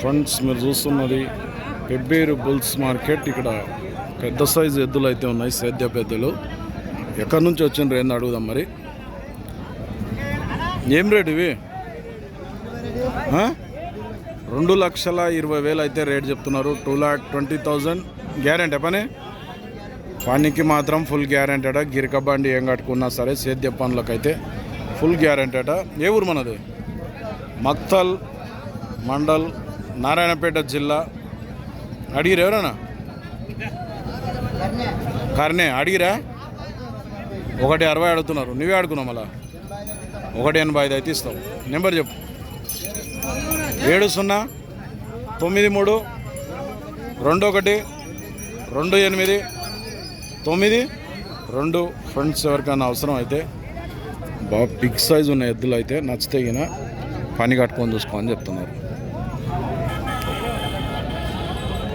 Friends మీరు చూస్తున్నది Pebbair bulls market. ఇక్కడ పెద్ద సైజు ఎద్దులు అయితే ఉన్నాయి సేద్య పెద్దలు. ఎక్కడి నుంచి వచ్చిండ్రు ఏంది అడుగుదాం మరి. ఏం రేటు ఇవి? రెండు లక్షల ఇరవై వేలు అయితే రేట్ చెప్తున్నారు. Two lakh twenty thousand guarantee పని? పనికి మాత్రం ఫుల్ గ్యారెంటీ అట. గిరిక బండి ఏం కట్టుకున్నా సరే సేద్య పనులకైతే ఫుల్ గ్యారెంటీ అట. ఏ ఊరు మనది? మక్తల్ మండల్ నారాయణపేట జిల్లా. అడిగిరా ఎవరన్నా? కర్నే అడిగిరా? ఒకటి అరవై అడుగుతున్నారు. నువ్వే అడుగున్నావు మళ్ళా. ఒకటి ఎనభై ఐదు అయితే ఇస్తావు నెంబర్ చెప్పు. ఏడు సున్నా తొమ్మిది మూడు రెండు ఒకటి రెండు ఎనిమిది తొమ్మిది రెండు. ఫ్రెండ్స్ ఎవరికైనా అవసరం అయితే బాగా బిగ్ సైజ్ ఉన్న ఎద్దులు అయితే నచ్చితే గిన పని కట్టుకొని చూసుకోమని చెప్తున్నారు.